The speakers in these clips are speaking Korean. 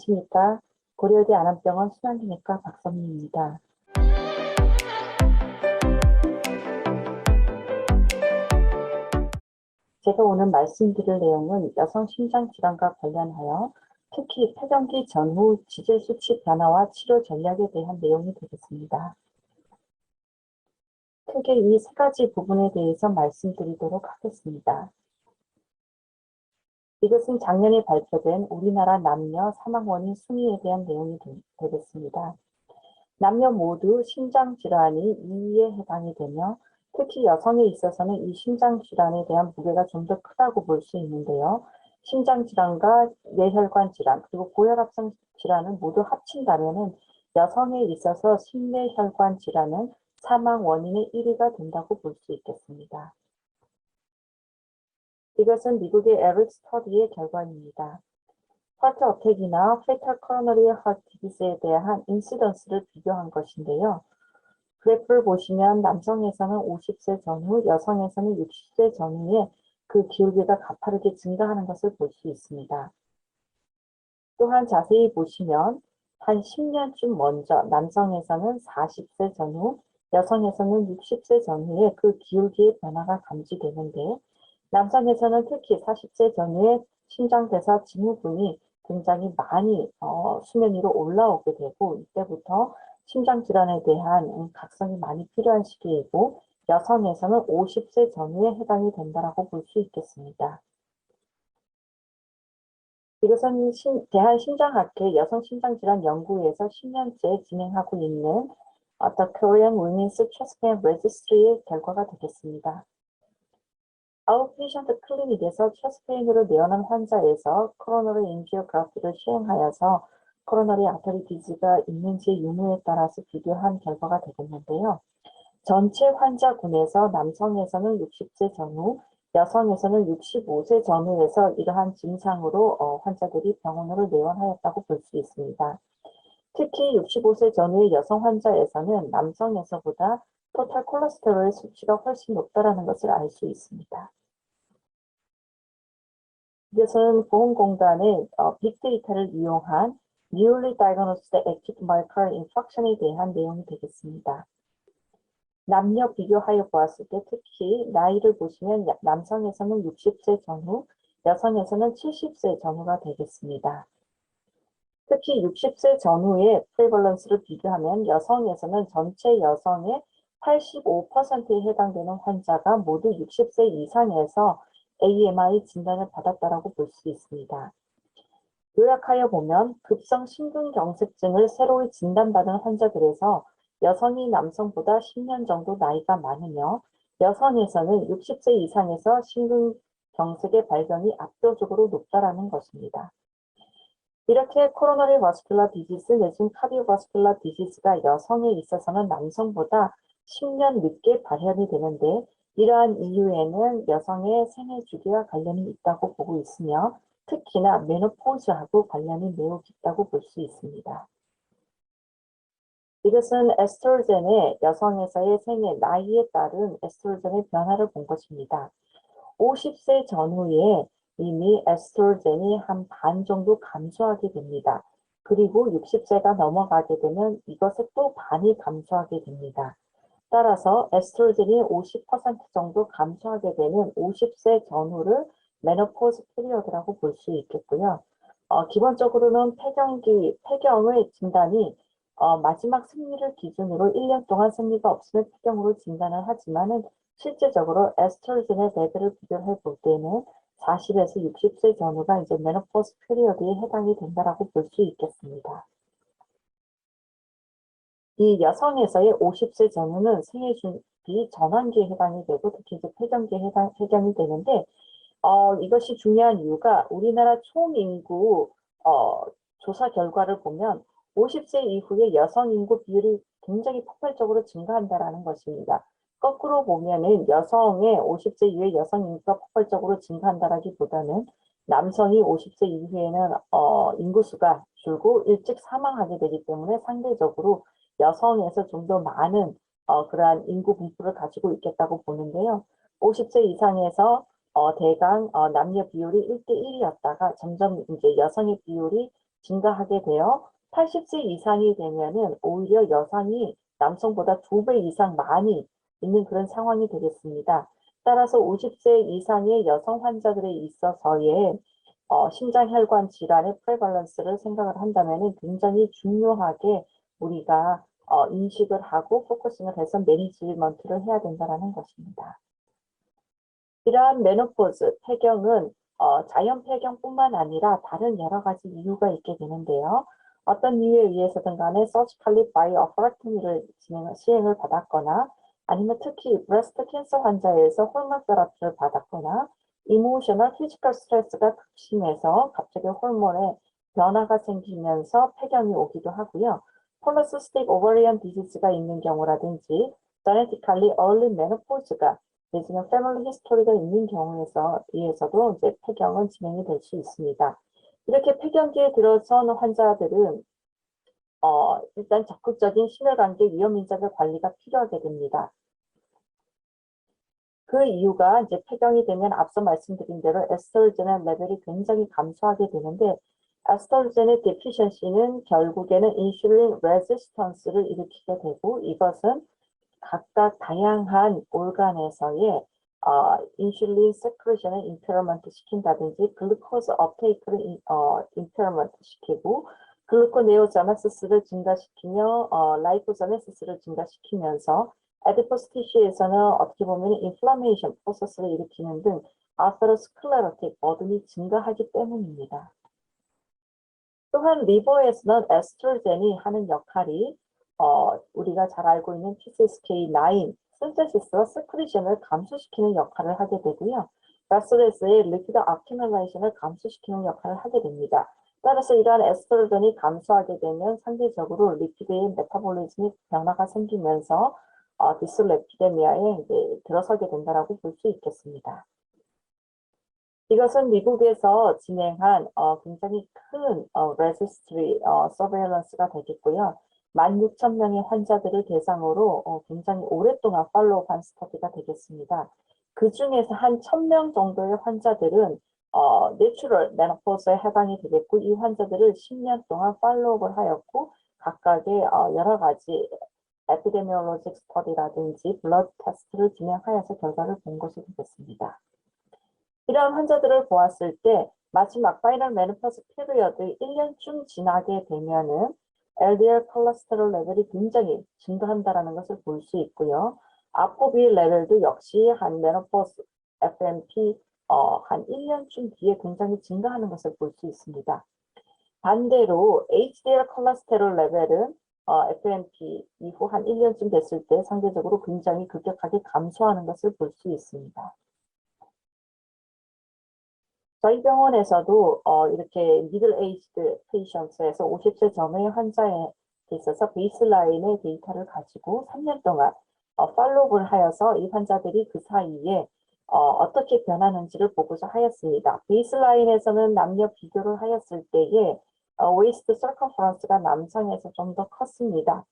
안녕하십니까. 고려대 안암병원 순환기내과 박선미입니다. 제가 오늘 말씀드릴 내용은 여성 심장 질환과 관련하여 특히 폐경기 전후 지질 수치 변화와 치료 전략에 대한 내용이 되겠습니다. 크게 이 세 가지 부분에 대해서 말씀드리도록 하겠습니다. 이것은 작년에 발표된 우리나라 남녀 사망 원인 순위에 대한 내용이 되, 겠습니다 남녀 모두 심장 질환이 2위에 해당이 되며 특히 여성에 있어서는 이 심장 질환에 대한 무게가 좀 더 크다고 볼 수 있는데요. 심장 질환과 뇌혈관 질환 그리고 고혈압성 질환은 모두 합친다면은 여성에 있어서 심뇌혈관 질환은 사망 원인의 1위가 된다고 볼 수 있겠습니다. 이것은 미국의 에릭 스터디의 결과입니다. 하트 어택이나 페탈 코로너리 하트 디지스에 대한 인시던스를 비교한 것인데요. 그래프를 보시면 남성에서는 50세 전후, 여성에서는 60세 전후에 그 기울기가 가파르게 증가하는 것을 볼 수 있습니다. 또한 자세히 보시면 한 10년쯤 먼저 남성에서는 40세 전후, 여성에서는 60세 전후에 그 기울기의 변화가 감지되는데 남성에서는 특히 40세 전후에 심장대사 징후군이 굉장히 많이 어, 수면 위로 올라오게 되고 이때부터 심장 질환에 대한 각성이 많이 필요한 시기이고 여성에서는 50세 전후에 해당이 된다고 볼 수 있겠습니다. 이것은 신, 대한심장학회 여성심장질환 연구에서 10년째 진행하고 있는 어, The Korean Women's Chest Pain Registry의 결과가 되겠습니다. 아웃페이션트 클리닉에서 체스페인으로 내어난 환자에서 코로너리 인지오그라피를 시행하여서 코로너리 아터리 디지가 있는지 유무에 따라서 비교한 결과가 되겠는데요. 전체 환자군에서 남성에서는 60세 전후, 여성에서는 65세 전후에서 이러한 증상으로 어, 환자들이 병원으로 내원하였다고 볼 수 있습니다. 특히 65세 전후의 여성 환자에서는 남성에서보다 토탈 콜레스테롤의 수치가 훨씬 높다는 것을 알 수 있습니다. 이것은 보험공단의 어, 빅데이터를 이용한 newly diagnosed acute myocardial infarction에 대한 내용이 되겠습니다. 남녀 비교하여 보았을 때 특히 나이를 보시면 남성에서는 60세 전후, 여성에서는 70세 전후가 되겠습니다. 특히 60세 전후의 프레벌런스를 비교하면 여성에서는 전체 여성의 85%에 해당되는 환자가 모두 60세 이상에서 AMI 진단을 받았다라고 볼 수 있습니다. 요약하여 보면 급성 심근경색증을 새로이 진단받은 환자들에서 여성이 남성보다 10년 정도 나이가 많으며 여성에서는 60세 이상에서 심근경색의 발견이 압도적으로 높다라는 것입니다. 이렇게 코로나리 버스큘라 디지스 내진 카디오버스큘라 디지스가 여성에 있어서는 남성보다 10년 늦게 발현이 되는데 이러한 이유에는 여성의 생애 주기와 관련이 있다고 보고 있으며 특히나 메노포즈하고 관련이 매우 깊다고 볼 수 있습니다. 이것은 에스트로겐의 여성에서의 생애 나이에 따른 에스트로겐의 변화를 본 것입니다. 50세 전후에 이미 에스트로겐이 한 반 정도 감소하게 됩니다. 그리고 60세가 넘어가게 되면 이것에 또 반이 감소하게 됩니다. 따라서 에스트로겐이 50% 정도 감소하게 되는 50세 전후를 메노포즈 피리어드라고 볼 수 있겠고요. 어, 기본적으로는 폐경기, 폐경의 진단이 어, 마지막 생리를 기준으로 1년 동안 생리가 없으면 폐경으로 진단을 하지만은 실제적으로 에스트로겐의 레벨을 비교해 볼 때는 40에서 60세 전후가 이제 메노포즈 피리어드에 해당이 된다라고 볼 수 있겠습니다. 이 여성에서의 50세 전후는 생애 준비 전환기에 해당이 되고 특히 이제 폐경기에 해당, 해당이 되는데 어, 이것이 중요한 이유가 우리나라 총 인구 어, 조사 결과를 보면 50세 이후에 여성 인구 비율이 굉장히 폭발적으로 증가한다라는 것입니다. 거꾸로 보면은 여성의 50세 이후에 여성 인구가 폭발적으로 증가한다라기보다는 남성이 50세 이후에는 어, 인구수가 줄고 일찍 사망하게 되기 때문에 상대적으로 여성에서 좀 더 많은 어, 그러한 인구 분포를 가지고 있겠다고 보는데요. 50세 이상에서 어, 대강 어, 남녀 비율이 1대1이었다가 점점 이제 여성의 비율이 증가하게 되어 80세 이상이 되면은 오히려 여성이 남성보다 두 배 이상 많이 있는 그런 상황이 되겠습니다. 따라서 50세 이상의 여성 환자들에 있어서의 어, 심장혈관 질환의 프레발런스를 생각을 한다면 굉장히 중요하게 우리가 어, 인식을 하고 포커싱을 해서 매니지먼트를 해야 된다는 것입니다. 이러한 메노포즈, 폐경은 어, 자연 폐경뿐만 아니라 다른 여러 가지 이유가 있게 되는데요. 어떤 이유에 의해서든 간에 서지컬리 바이 어퍼렉토미를 진행, 시행을 받았거나 아니면 특히 브레스트 캔서 환자에서 호르몬 테라피를 받았거나 이모셔널 피지컬 스트레스가 극심해서 갑자기 호르몬에 변화가 생기면서 폐경이 오기도 하고요. 폴리시스틱 오버리언 디지즈가 있는 경우라든지 genetically early menopause가 내지는 패밀리 히스토리가 있는 경우에서 의해서도 이제 폐경은 진행이 될 수 있습니다. 이렇게 폐경기에 들어선 환자들은 어, 일단 적극적인 심혈관계 위험 인자의 관리가 필요하게 됩니다. 그 이유가 이제 폐경이 되면 앞서 말씀드린 대로 에스트로겐의 레벨이 굉장히 감소하게 되는데 에스트로겐의 데피션시는 결국에는 인슐린 레지스턴스를 일으키게 되고 이것은 각각 다양한 올간에서의 어, 인슐린 세크레션을 임페어먼트 시킨다든지 글루코즈 업테이크를 인, 어, 임페어먼트 시키고 글루코네오자마시스를 증가시키며 어, 라이포자네시스를 증가시키면서 에디포스 티슈에서는 어떻게 보면 인플라메이션 프로세스를 일으키는 등 아테로스클레로틱 어둠이 증가하기 때문입니다. 또한 리버에서는 에스트로겐이 하는 역할이 어, 우리가 잘 알고 있는 PCSK9 신테시스와 스크리션을 감소시키는 역할을 하게 되고요. 가스레스의 리피드 아큐뮬레이션을 감소시키는 역할을 하게 됩니다. 따라서 이러한 에스트로겐이 감소하게 되면 상대적으로 리피드의 메타볼리즘이 변화가 생기면서 어, 디슬레피데미아에 이제 들어서게 된다라고 볼 수 있겠습니다. 이것은 미국에서 진행한 어, 굉장히 큰 어, 레지스트리 어, 서베일런스가 되겠고요. 16,000명의 환자들을 대상으로 어, 굉장히 오랫동안 팔로우한 스터디가 되겠습니다. 그 중에서 한 1,000명 정도의 환자들은 어, 내추럴 메노포즈에 해당이 되겠고 이 환자들을 10년 동안 팔로우를 하였고 각각의 어, 여러 가지 에피데미올로직 스터디라든지 블러드 테스트를 진행하여서 결과를 본 것이 되겠습니다. 이러한 환자들을 보았을 때 마지막 파이널 메노포즈 피리어드 1년쯤 지나게 되면은 LDL 콜레스테롤 레벨이 굉장히 증가한다는 것을 볼 수 있고요. 아포비 레벨도 역시 한 메노포스 FMP 어, 한 1년쯤 뒤에 굉장히 증가하는 것을 볼 수 있습니다. 반대로 HDL 콜레스테롤 레벨은 어, FMP 이후 한 1년쯤 됐을 때 상대적으로 굉장히 급격하게 감소하는 것을 볼 수 있습니다. 저희 병원에서도 어, 이렇게 미들 에이지드 페이션트에서 50세 전후의 환자에 있어서 베이스라인의 데이터를 가지고 3년 동안 어, 팔로우를 하여서 이 환자들이 그 사이에 어, 떻게 변하는지를 보고자 하였습니다. 베이스라인에서는 남녀 비교를 하였을 때에 어, 웨이스트 서커퍼런스가 남성에서 좀 더 컸습니다.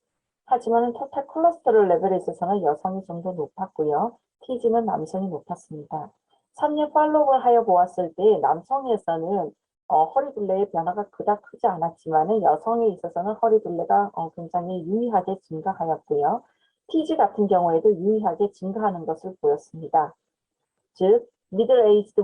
하지만 토탈 콜레스테롤 레벨에 있어서는 여성이 좀 더 높았고요. TG는 남성이 높았습니다. 3년 팔로우를 하여 보았을 때 남성에서는 어, 허리둘레의 변화가 그닥 크지 않았지만 여성에 있어서는 허리둘레가 어, 굉장히 유의하게 증가하였고요. TG 같은 경우에도 유의하게 증가하는 것을 보였습니다. 즉, 미들 에이지드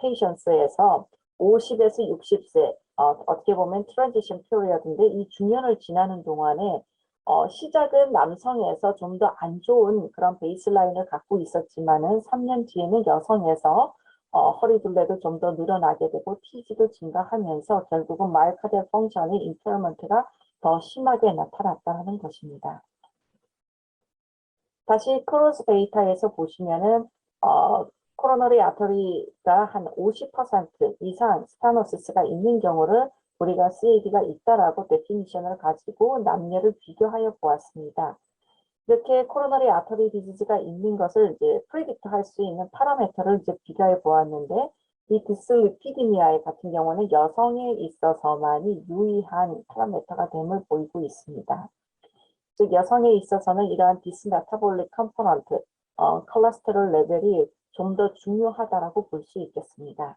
페이션스에서 50에서 60세, 어, 어떻게 보면 트랜지션 피리어드인데 이 중년을 지나는 동안에 어, 시작은 남성에서 좀 더 안 좋은 그런 베이스라인을 갖고 있었지만은 3년 뒤에는 여성에서 어, 허리 둘레도 좀 더 늘어나게 되고 TG도 증가하면서 결국은 마이카델 펑션의 인페어먼트가 더 심하게 나타났다는 것입니다. 다시 크로스 데이터에서 보시면은 어, 코로너리 아터리가 한 50% 이상 스타노시스가 있는 경우를 우리가 CAD가 있다라고 데피니션을 가지고 남녀를 비교하여 보았습니다. 이렇게 코로나리 아터리 디지즈가 있는 것을 이제 프리딕트 할 수 있는 파라메터를 이제 비교해 보았는데 이 디슬리피디미아 같은 경우는 여성에 있어서만이 유의한 파라메터가 됨을 보이고 있습니다. 즉 여성에 있어서는 이러한 디스메타볼릭 컴포넌트, 어, 콜레스테롤 레벨이 좀 더 중요하다라고 볼 수 있겠습니다.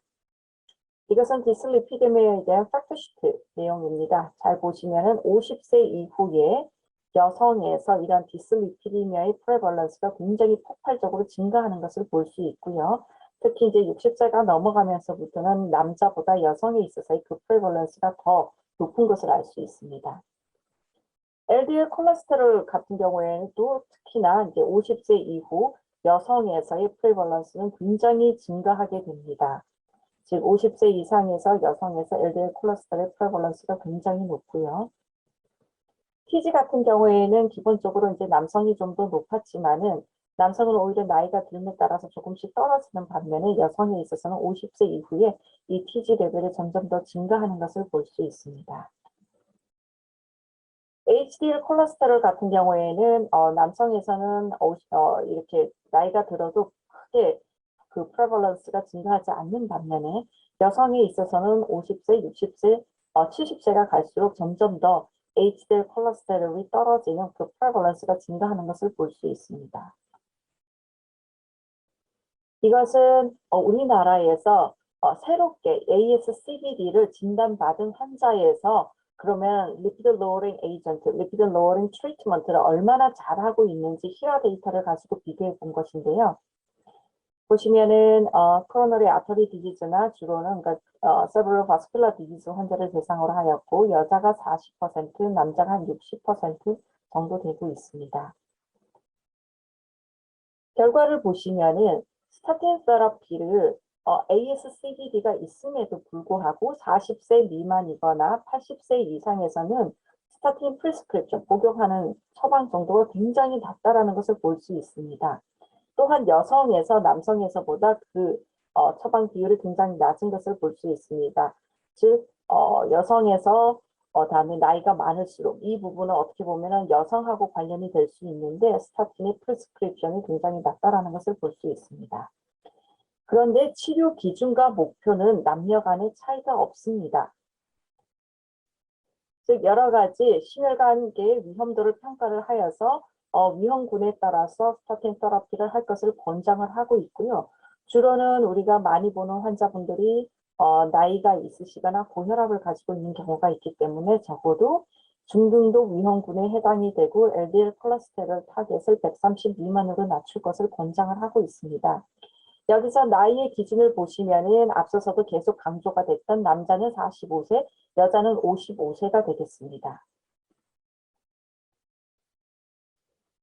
이것은 디슬리 피드메어에 대한 팩트시트 내용입니다. 잘 보시면은 50세 이후에 여성에서 이런 디슬리피디미아의 프레벌런스가 굉장히 폭발적으로 증가하는 것을 볼 수 있고요. 특히 이제 60세가 넘어가면서부터는 남자보다 여성에 있어서의 그 프레벌런스가 더 높은 것을 알 수 있습니다. LDL 콜레스테롤 같은 경우에는 또 특히나 이제 50세 이후 여성에서의 프레벌런스는 굉장히 증가하게 됩니다. 즉 50세 이상에서 여성에서 LDL 콜레스테롤 프레벌런스가 굉장히 높고요. TG 같은 경우에는 기본적으로 이제 남성이 좀 더 높았지만은 남성은 오히려 나이가 들에 따라서 조금씩 떨어지는 반면에 여성에 있어서는 50세 이후에 이 TG 레벨이 점점 더 증가하는 것을 볼 수 있습니다. HDL 콜레스테롤 같은 경우에는 어, 남성에서는 어, 어, 이렇게 나이가 들어도 크게 그 프레벌런스가 증가하지 않는 반면에 여성에 있어서는 50세, 60세, 어, 70세가 갈수록 점점 더 HDL 콜레스테롤이 떨어지는 그 프레벌런스가 증가하는 것을 볼 수 있습니다. 이것은 어, 우리나라에서 어, 새롭게 ASCVD를 진단받은 환자에서 그러면 리피드 로어링 에이전트, 리피드 로어링 트리트먼트를 얼마나 잘하고 있는지 희라 데이터를 가지고 비교해 본 것인데요. 보시면은 어, 코로너리 아터리 디지즈나 주로는 그러니까 어, 세브로 바스큘라 디지즈 환자를 대상으로 하였고 여자가 40%, 남자가 한 60% 정도 되고 있습니다. 결과를 보시면은 스타틴 테라피를 어, ASCVD가 있음에도 불구하고 40세 미만이거나 80세 이상에서는 스타틴 프리스크립션 복용하는 처방 정도가 굉장히 낮다라는 것을 볼 수 있습니다. 또한 여성에서 남성에서보다 그 어, 처방 비율이 굉장히 낮은 것을 볼 수 있습니다. 즉 어, 여성에서 어, 다음에 나이가 많을수록 이 부분은 어떻게 보면 여성하고 관련이 될 수 있는데 스타틴의 프리스크립션이 굉장히 낮다라는 것을 볼 수 있습니다. 그런데 치료 기준과 목표는 남녀 간의 차이가 없습니다. 즉 여러 가지 심혈관계의 위험도를 평가를 하여서 어, 위험군에 따라서 스타틴 테라피를 할 것을 권장을 하고 있고요. 주로는 우리가 많이 보는 환자분들이 어, 나이가 있으시거나 고혈압을 가지고 있는 경우가 있기 때문에 적어도 중등도 위험군에 해당이 되고 LDL 콜레스테롤 타겟을 130 미만으로 낮출 것을 권장을 하고 있습니다. 여기서 나이의 기준을 보시면은 앞서서도 계속 강조가 됐던 남자는 45세, 여자는 55세가 되겠습니다.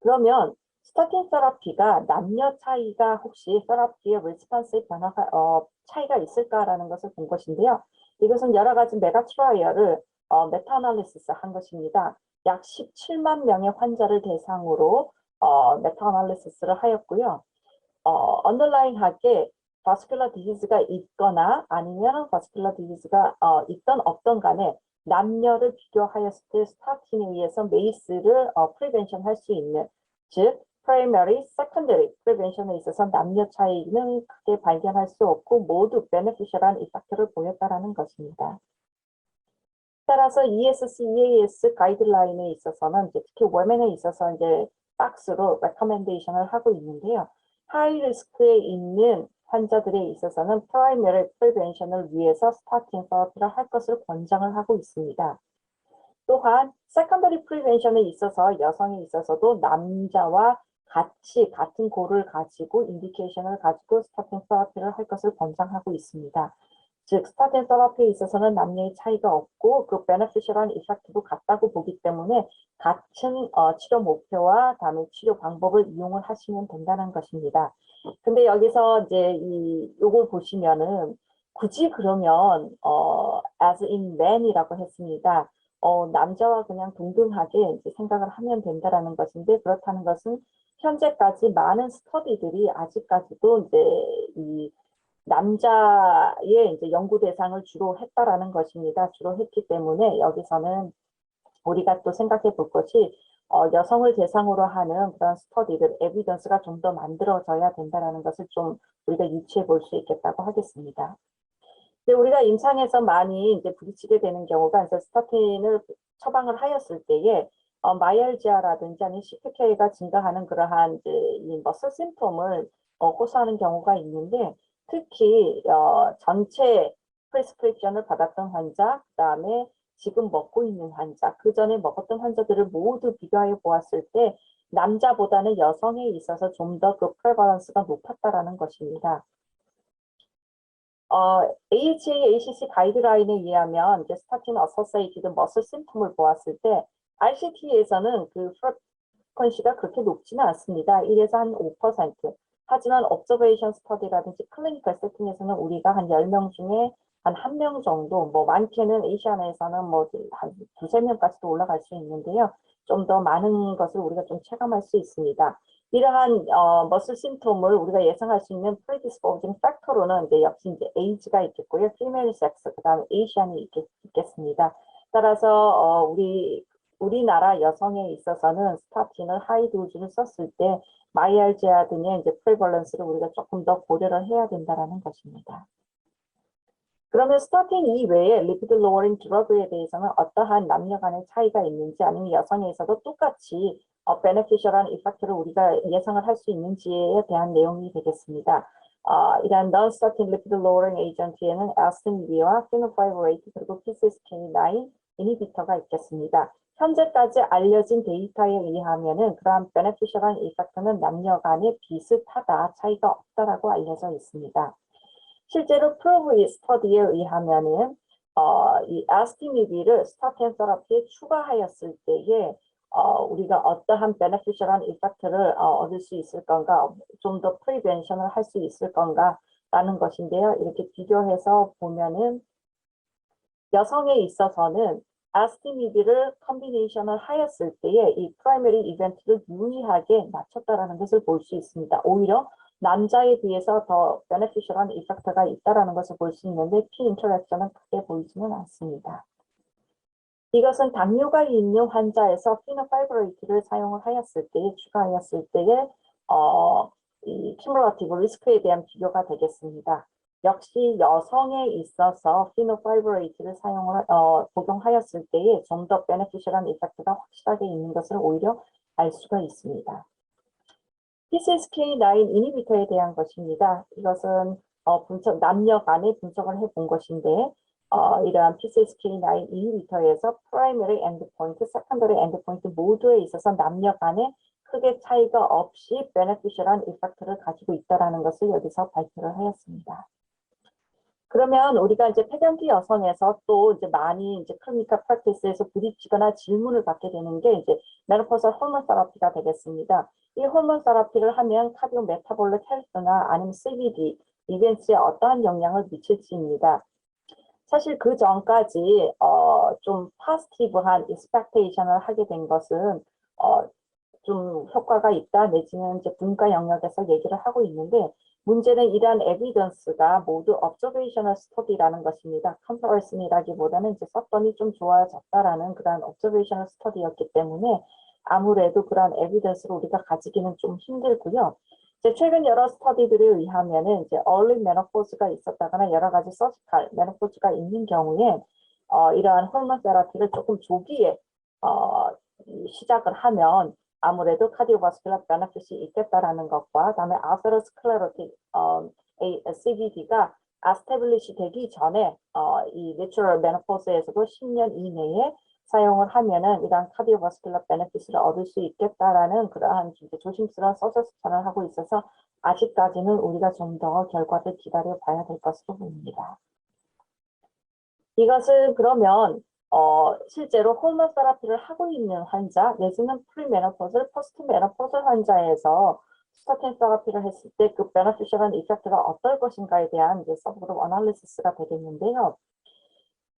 그러면 스타틴 테라피가 남녀 차이가 혹시 테라피의 리스판스의 변화가 어, 차이가 있을까라는 것을 본 것인데요. 이것은 여러 가지 메가 트라이얼을 어, 메타아날리시스 한 것입니다. 약 17만 명의 환자를 대상으로 어, 메타아날리시스를 하였고요. 어, 언더라인하게 바스큘라 디지즈가 있거나 아니면 바스큘라 디지즈가 어, 있던 없던 간에 남녀를 비교하였을 때 스타틴에 의해서 메이스를 어, 프리벤션 할 수 있는 즉 primary, secondary 프리벤션에 있어서 남녀 차이는 크게 발견할 수 없고 모두 beneficial한 이펙트를 보였다라는 것입니다. 따라서 ESC, EAS 가이드라인에 있어서는 이제 특히 women에 있어서 이제 박스로 recommendation을 하고 있는데요. 하이 리스크에 있는 환자들에 있어서는 프라이머리 프리벤션을 위해서 스타팅 테라피를 할 것을 권장을 하고 있습니다. 또한 세컨더리 프리벤션에 있어서 여성에 있어서도 남자와 같이 같은 고를 가지고 인디케이션을 가지고 스타팅 테라피를 할 것을 권장하고 있습니다. 즉 스타틴 테라피에 있어서는 남녀의 차이가 없고 그 베네피셜한 이펙트도 같다고 보기 때문에 같은 어, 치료 목표와 다음에 치료 방법을 이용을 하시면 된다는 것입니다. 근데 여기서 이제 이 요걸 보시면은 굳이 그러면 어, as in men이라고 했습니다. 어, 남자와 그냥 동등하게 이제 생각을 하면 된다라는 것인데 그렇다는 것은 현재까지 많은 스터디들이 아직까지도 이제 이 남자의 이제 연구 대상을 주로 했다라는 것입니다. 주로 했기 때문에 여기서는 우리가 또 생각해 볼 것이 어, 여성을 대상으로 하는 그런 스터디들, 에비던스가 좀 더 만들어져야 된다는 것을 좀 우리가 유추해 볼 수 있겠다고 하겠습니다. 근데 우리가 임상에서 많이 이제 부딪히게 되는 경우가 이제 스타틴을 처방을 하였을 때에 어, 마이알지아라든지 아니면 CPK가 증가하는 그러한 이제 이 머슬 심톰을 어, 호소하는 경우가 있는데 특히 어, 전체 프레스크립션을 받았던 환자, 그 다음에 지금 먹고 있는 환자, 그 전에 먹었던 환자들을 모두 비교하여 보았을 때 남자보다는 여성에 있어서 좀 더 그 프레바런스가 높았다라는 것입니다. 어, AHA, ACC 가이드라인에 의하면 이제 스타틴 어서세이티드 머슬 심통을 보았을 때 RCT에서는 그 프리퀀시가 그렇게 높지는 않습니다. 1에서 한 5%. 하지만 observation 스터디라든지 클리니컬 세팅에서는 우리가 한 10명 중에 한 한 명 정도, 뭐 많게는 에이시아나에서는 뭐 한 두세 명까지도 올라갈 수 있는데요. 좀 더 많은 것을 우리가 좀 체감할 수 있습니다. 이러한 어, 머슬 심톰을 우리가 예상할 수 있는 predisposing 팩터로는 이제 역시 이제 에이지가 있겠고요. female sex, 그 다음에 에이시안이 있겠, 있겠 습니다. 따라서 어, 우리 우리나라 여성에 있어서는 스타틴을 하이 도즈를 썼을 때 마이알지아 등의 이제 프레벌런스를 우리가 조금 더 고려를 해야 된다라는 것입니다. 그러면 스타틴 이외에 리피드 로어링 드러그에 대해서는 어떠한 남녀 간의 차이가 있는지 아니면 여성에서도 똑같이 어, 베네피셜한 이펙트를 우리가 예상을 할 수 있는지에 대한 내용이 되겠습니다. 어, 이러한 non-statin lipid lowering agent에는 아스틴비와 피노파이브레이트 그리고 PCSK9 이니비터가 있겠습니다. 현재까지 알려진 데이터에 의하면은 그러한 베네피셜한 이펙트는 남녀 간에 비슷하다, 차이가 없다라고 알려져 있습니다. 실제로 프로브 스터디에 의하면은 어, 이 아스티미비를 스타틴 테라피에 추가하였을 때에 어, 우리가 어떠한 베네피셜한 이펙트를 어, 얻을 수 있을 건가, 좀 더 프리벤션을 할 수 있을 건가 라는 것인데요. 이렇게 비교해서 보면은 여성에 있어서는 아스티미비를 컨비네이션을 하였을 때에 이 프라이머리 이벤트를 유의하게 낮췄다라는 것을 볼 수 있습니다. 오히려 남자에 비해서 더 베네피셜한 이펙트가 있다라는 것을 볼 수 있는데 피 인터랙션은 크게 보이지는 않습니다. 이것은 당뇨가 있는 환자에서 피노파이브레이트를 사용을 하였을 때에 추가하였을 때에 어, 이 큐뮬러티브 리스크에 대한 비교가 되겠습니다. 역시 여성에 있어서 피노파이브레이트를 사용을 어, 복용하였을 때에 좀 더 베네피셜한 이펙트가 확실하게 있는 것을 오히려 알 수가 있습니다. PCSK9 이니비터에 대한 것입니다. 이것은 어, 분석, 남녀 간의 분석을 해본 것인데 어, 이러한 PCSK9 이니비터에서 프라이머리 엔드포인트, 세컨더리 엔드포인트 모두에 있어서 남녀 간에 크게 차이가 없이 베네피셜한 이펙트를 가지고 있다는 것을 여기서 발표를 하였습니다. 그러면 우리가 이제 폐경기 여성에서 또 이제 많이 이제 클리니컬 프랙티스에서 부딪히거나 질문을 받게 되는 게 이제 메노포설 호르몬 테라피가 되겠습니다. 이 호르몬 테라피를 하면 카디오 메타볼릭 헬스나 아니면 CBD 이벤트에 어떠한 영향을 미칠지입니다. 사실 그 전까지 어, 좀 파스티브한 익스펙테이션을 하게 된 것은 어, 좀 효과가 있다 내지는 이제 분과 영역에서 얘기를 하고 있는데 문제는 이러한 에비던스가 모두 observational study라는 것입니다. comparison이라기보다는 이제 썼더니 좀 좋아졌다라는 그러한 observational study였기 때문에 아무래도 그러한 에비던스를 우리가 가지기는 좀 힘들고요. 이제 최근 여러 스터디들에 의하면은 이제 early menopause가 있었다거나 여러 가지 서지컬 menopause가 있는 경우에 어, 이러한 호르몬 테라피를 조금 조기에 어, 시작을 하면 아무래도 카디오바스큘러 베네핏이 있겠다라는 것과 그다음에 아테로스클레로틱 어, CVD가 아스테블리시 되기 전에 어, 이 내추럴 메노포스에서도 10년 이내에 사용을 하면은 이러한 카디오바스큘러 베네핏을 얻을 수 있겠다라는 그러한 조심스러운 서저스천을 하고 있어서 아직까지는 우리가 좀 더 결과를 기다려 봐야 될 것으로 보입니다. 이것은 그러면 어, 실제로 호르몬 테라피를 하고 있는 환자 내지는 프리메노포즈, 포스트 메노포즈 환자에서 스타틴 테라피를 했을 때 그 베너피셜한 이펙트가 어떨 것인가에 대한 이제 서브그룹 어널리시스가 되겠는데요.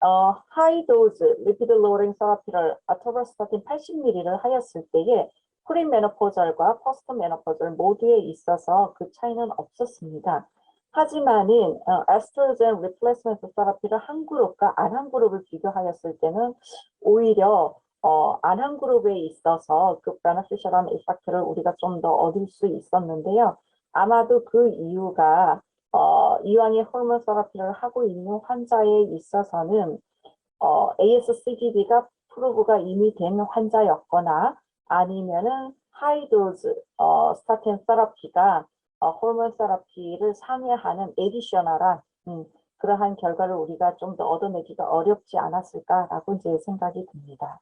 어, 하이 도즈 리피드 로링 테라피를 아토바스타틴 80ml를 하였을 때에 프리메노포절과 포스트 메노포절 모두에 있어서 그 차이는 없었습니다. 하지만은 어, 에스트로겐 리플레이스먼트 테라피를 한 그룹과 안 한 그룹을 비교하였을 때는 오히려 어, 안 한 그룹에 있어서 그 베너피셜한 이펙트를 우리가 좀 더 얻을 수 있었는데요. 아마도 그 이유가 어, 이왕에 호르몬 테라피를 하고 있는 환자에 있어서는 어, ASCVD가 프로브가 이미 된 환자였거나 아니면은 하이도즈 어, 스타틴 테라피가 어, 호르몬 테라피를 상회하는 에디셔널한 음, 그러한 결과를 우리가 좀 더 얻어내기가 어렵지 않았을까라고 이제 생각이 듭니다.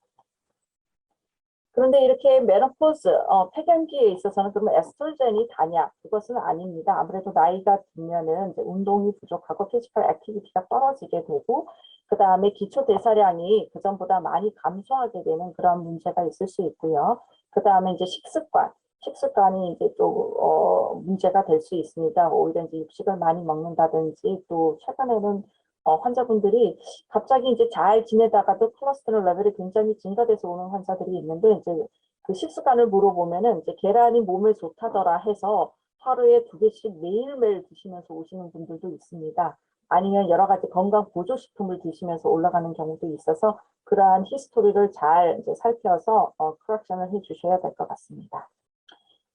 그런데 이렇게 메노포즈, 어, 폐경기에 있어서는 그러면 에스트로겐이 다냐? 그것은 아닙니다. 아무래도 나이가 들면은 이제 운동이 부족하고 피지컬 액티비티가 떨어지게 되고 그 다음에 기초 대사량이 그전보다 많이 감소하게 되는 그런 문제가 있을 수 있고요. 그 다음에 이제 식습관, 식습관이 이제 또 어, 문제가 될 수 있습니다. 오히려 이제 육식을 많이 먹는다든지 또 최근에는 어, 환자분들이 갑자기 이제 잘 지내다가도 콜레스테롤 레벨이 굉장히 증가돼서 오는 환자들이 있는데 이제 그 식습관을 물어보면은 이제 계란이 몸에 좋다더라 해서 하루에 두 개씩 매일매일 드시면서 오시는 분들도 있습니다. 아니면 여러 가지 건강 보조식품을 드시면서 올라가는 경우도 있어서 그러한 히스토리를 잘 이제 살펴서 어, 커렉션을 해 주셔야 될 것 같습니다.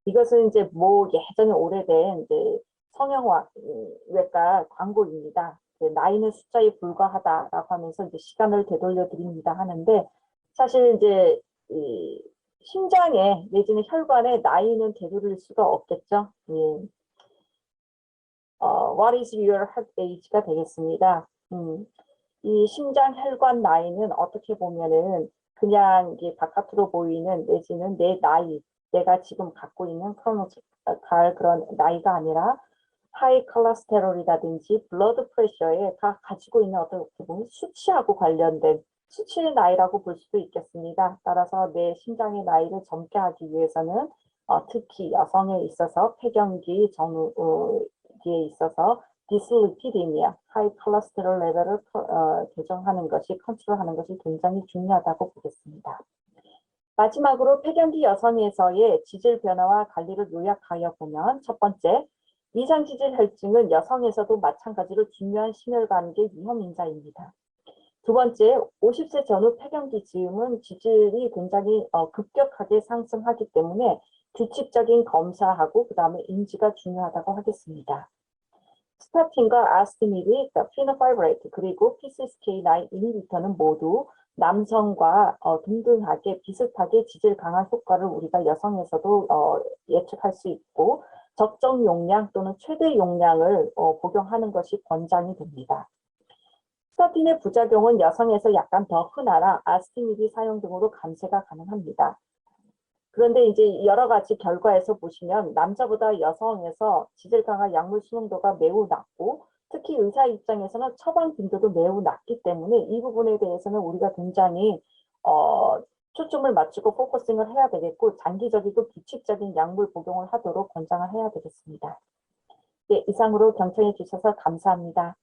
이것은 이제 뭐 예전에 오래된 이제 성형외과 음, 광고입니다. 이제 나이는 숫자에 불과하다라고 하면서 이제 시간을 되돌려 드립니다 하는데 사실 이제 이 심장에 내지는 혈관에 나이는 되돌릴 수가 없겠죠. 예. 어, what is your heart age가 되겠습니다. 음, 이 심장 혈관 나이는 어떻게 보면은 그냥 이게 바깥으로 보이는 내지는 내 나이, 내가 지금 갖고 있는 크로노갈 그런 나이가 아니라 하이 콜레스테롤이라든지 블러드 프레셔에 다 가지고 있는 어떻게 보면 수치하고 관련된 수치의 나이라고 볼 수도 있겠습니다. 따라서 내 심장의 나이를 젊게 하기 위해서는 어, 특히 여성에 있어서 폐경기 정기에 있어서 디슬리피디미아, 하이 콜레스테롤 레벨을 어, 교정하는 것이 컨트롤하는 것이 굉장히 중요하다고 보겠습니다. 마지막으로 폐경기 여성에서의 지질 변화와 관리를 요약하여 보면 첫 번째, 이상지질 혈증은 여성에서도 마찬가지로 중요한 심혈관계 위험 인자입니다. 두 번째, 50세 전후 폐경기 즈음은 지질이 굉장히 어, 급격하게 상승하기 때문에 규칙적인 검사하고 그 다음에 인지가 중요하다고 하겠습니다. 스타틴과 아스티미드, 그러니까 피노파이브레이트 그리고 PCSK9 이니비터는 모두 남성과 어, 동등하게 비슷하게 지질 강화 효과를 우리가 여성에서도 어, 예측할 수 있고 적정 용량 또는 최대 용량을 어, 복용하는 것이 권장이 됩니다. 스타틴의 부작용은 여성에서 약간 더 흔하나 아스티미디 사용 등으로 감쇄가 가능합니다. 그런데 이제 여러 가지 결과에서 보시면 남자보다 여성에서 지질 강화 약물 수용도가 매우 낮고 특히 의사 입장에서는 처방 빈도도 매우 낮기 때문에 이 부분에 대해서는 우리가 굉장히 어, 초점을 맞추고 포커싱을 해야 되겠고 장기적이고 규칙적인 약물 복용을 하도록 권장을 해야 되겠습니다. 네, 이상으로 경청해 주셔서 감사합니다.